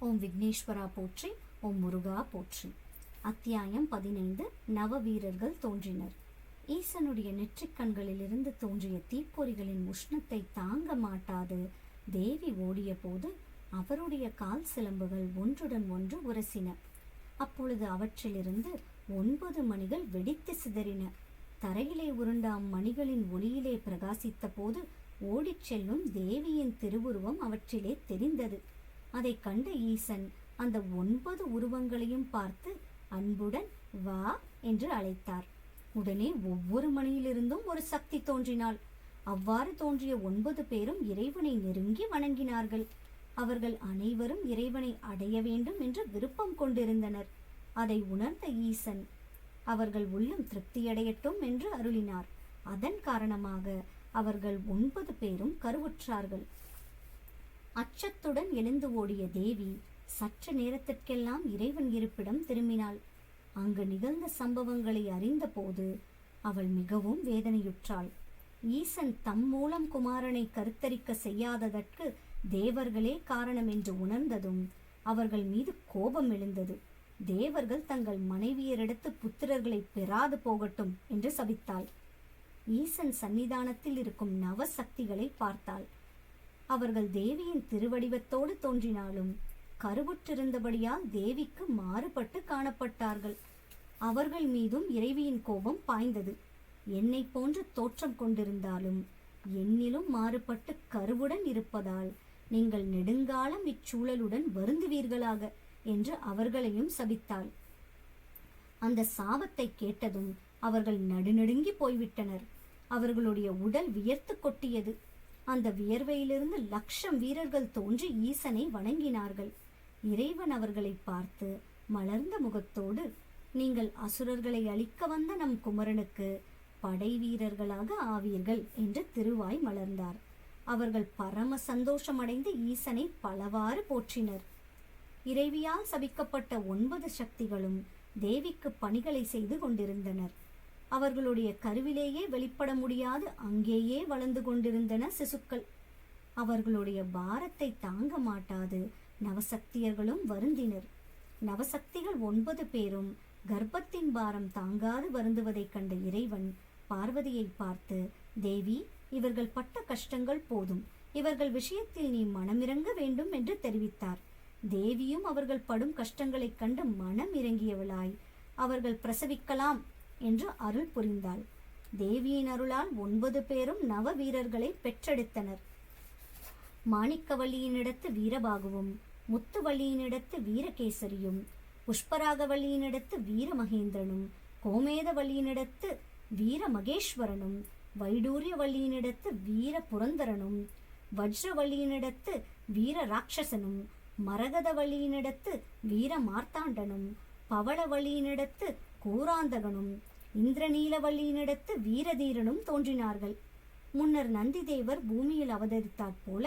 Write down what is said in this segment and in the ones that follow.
ஓம் விக்னேஸ்வரா போற்றி ஓம் முருகா போற்றி. அத்தியாயம் பதினைந்து நவ வீரர்கள் தோன்றினர். ஈசனுடைய நெற்றிக் கண்களிலிருந்து தோன்றிய தீப்பொறிகளின் உஷ்ணத்தை தாங்க மாட்டாது. தேவி ஓடிய போது அவருடைய கால் சிலம்புகள் ஒன்றுடன் ஒன்று உரசின. அப்பொழுது அவற்றிலிருந்து ஒன்பது மணிகள் வெடித்து சிதறின. தரையிலே உருண்ட அம்மணிகளின் ஒளியிலே பிரகாசித்த போது ஓடிச் செல்லும் தேவியின் திருவுருவம் அவற்றிலே தெரிந்தது. அதை கண்ட ஈசன் அந்த ஒன்பது உருவங்களையும் பார்த்து அன்புடன் வா என்று அழைத்தார். உடனே ஒவ்வொரு மணியிலிருந்தும் ஒரு சக்தி தோன்றினாள். அவ்வாறு தோன்றிய ஒன்பது பேரும் இறைவனை நெருங்கி வணங்கினார்கள். அவர்கள் அனைவரும் இறைவனை அடைய வேண்டும் என்று விருப்பம் கொண்டிருந்தனர். அதை உணர்ந்த ஈசன் அவர்கள் உள்ளம் திருப்தியடையட்டும் என்று அருளினார். அதன் காரணமாக அவர்கள் ஒன்பது பேரும் கருவுற்றார்கள். அச்சத்துடன் எழுந்து ஓடிய தேவி சற்று நேரத்திற்கெல்லாம் இறைவன் இருப்பிடம் திரும்பினாள். அங்கு நிகழ்ந்த சம்பவங்களை அறிந்தபோது அவள் மிகவும் வேதனையுற்றாள். ஈசன் தம் மூலம் குமாரனை கருத்தரிக்க செய்யாததற்கு தேவர்களே காரணம் என்று உணர்ந்ததும் அவர்கள் மீது கோபம் எழுந்தது. தேவர்கள் தங்கள் மனைவியரிடத்து புத்திரர்களை பெறாது போகட்டும் என்று சபித்தாள். ஈசன் சன்னிதானத்தில் இருக்கும் நவசக்திகளை பார்த்தாள். அவர்கள் தேவியின் திருவடிவத்தோடு தோன்றினாலும் கருவுற்றிருந்தபடியால் தேவிக்கு மாறுபட்டு காணப்பட்டார்கள். அவர்கள் மீதும் இறைவியின் கோபம் பாய்ந்தது. என்னை போன்று தோற்றம் கொண்டிருந்தாலும் என்னிலும் மாறுபட்டு கருவுடன் இருப்பதால் நீங்கள் நெடுங்காலம் இச்சூழலுடன் வருந்துவீர்களாக என்று அவர்களையும் சபித்தாள். அந்த சாபத்தை கேட்டதும் அவர்கள் நடுநடுங்கி போய்விட்டனர். அவர்களுடைய உடல் வியர்த்து கொட்டியது. அந்த வியர்வையிலிருந்து லட்சம் வீரர்கள் தோன்றி ஈசனை வணங்கினார்கள். இறைவன் அவர்களை பார்த்து மலர்ந்த முகத்தோடு நீங்கள் அசுரர்களை அழிக்க வந்த நம் குமரனுக்கு படை வீரர்களாக ஆவீர்கள் என்று திருவாய் மலர்ந்தார். அவர்கள் பரம சந்தோஷமடைந்து ஈசனை பலவாறு போற்றினர். இறைவியால் சபிக்கப்பட்ட ஒன்பது சக்திகளும் தேவிக்கு பணிகளை செய்து கொண்டிருந்தனர். அவர்களுடைய கருவிலேயே வெளிப்பட முடியாது. அங்கேயே வளர்ந்து கொண்டிருந்தன சிசுக்கள். அவர்களுடைய பாரத்தை தாங்க மாட்டாது. நவசக்தியர்களும் வருந்தினர். நவசக்திகள் ஒன்பது பேரும் கர்ப்பத்தின் பாரம் தாங்காது வருந்துவதைக் கண்ட இறைவன் பார்வதியை பார்த்து தேவி இவர்கள் பட்ட கஷ்டங்கள் போதும். இவர்கள் விஷயத்தில் நீ மனமிறங்க வேண்டும் என்று தெரிவித்தார். தேவியும் அவர்கள் படும் கஷ்டங்களைக் கண்டு மனம் இறங்கியவளாய் அவர்கள் பிரசவிக்கலாம். என்று அருள் புரிந்தாள். தேவியின் அருளால் ஒன்பது பேரும் நவ வீரர்களை பெற்றெடுத்தனர். மாணிக்கவல்லியினிடத்து வீரபாகுவும் முத்துவள்ளியினிடத்து வீரகேசரியும் புஷ்பராகவல்லியினிடத்து வீரமகேந்திரனும் கோமேதவல்லியினிடத்து வீரமகேஸ்வரனும் வைடூரியவல்லியினிடத்து வீர புரந்தரனும் வஜ்ரவல்லியினிடத்து வீர ராட்சசனும் மரகதவல்லியினிடத்து வீர மார்த்தாண்டனும் பவளவல்லியினிடத்து கூராந்தகனும் இந்திரநீலவல்லியினிடத்து வீரதீரனும் தோன்றினார்கள். முன்னர் நந்திதேவர் பூமியில் அவதரித்தாற் போல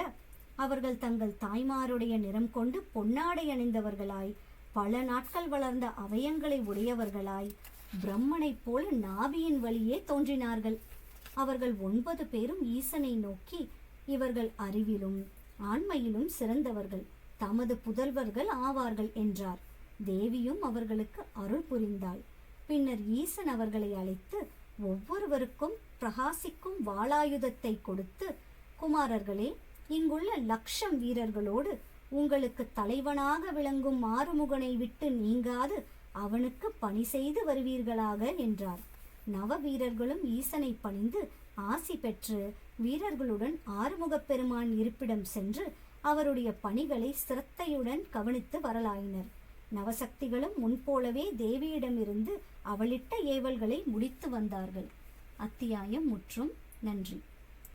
அவர்கள் தங்கள் தாய்மாருடைய நிறம் கொண்டு பொன்னாடை அணிந்தவர்களாய் பல நாட்கள் வளர்ந்த அவயங்களை உடையவர்களாய் பிரம்மனைப் போல நாபியின் வழியே தோன்றினார்கள். அவர்கள் ஒன்பது பேரும் ஈசனை நோக்கி இவர்கள் அறிவிலும் ஆண்மையிலும் சிறந்தவர்கள் தமது புதல்வர்கள் ஆவார்கள் என்றார். தேவியும் அவர்களுக்கு அருள் புரிந்தாள். பின்னர் ஈசன் அவர்களை அழைத்து ஒவ்வொருவருக்கும் பிரகாசிக்கும் வாளாயுதத்தை கொடுத்து குமாரர்களே இங்குள்ள லட்சம் வீரர்களோடு உங்களுக்கு தலைவனாக விளங்கும் ஆறுமுகனை விட்டு நீங்காது அவனுக்கு பணி செய்து வருவீர்களாக என்றார். நவ வீரர்களும் ஈசனை பணிந்து ஆசி பெற்று வீரர்களுடன் ஆறுமுகப் பெருமான் இருப்பிடம் சென்று அவருடைய பணிகளை சிரத்தையுடன் கவனித்து வரலாயினர். நவசக்திகளும் முன்போலவே தேவியிடமிருந்து அவளிட்ட ஏவல்களை முடித்து வந்தார்கள். அத்தியாயம் முற்றும் நன்றி.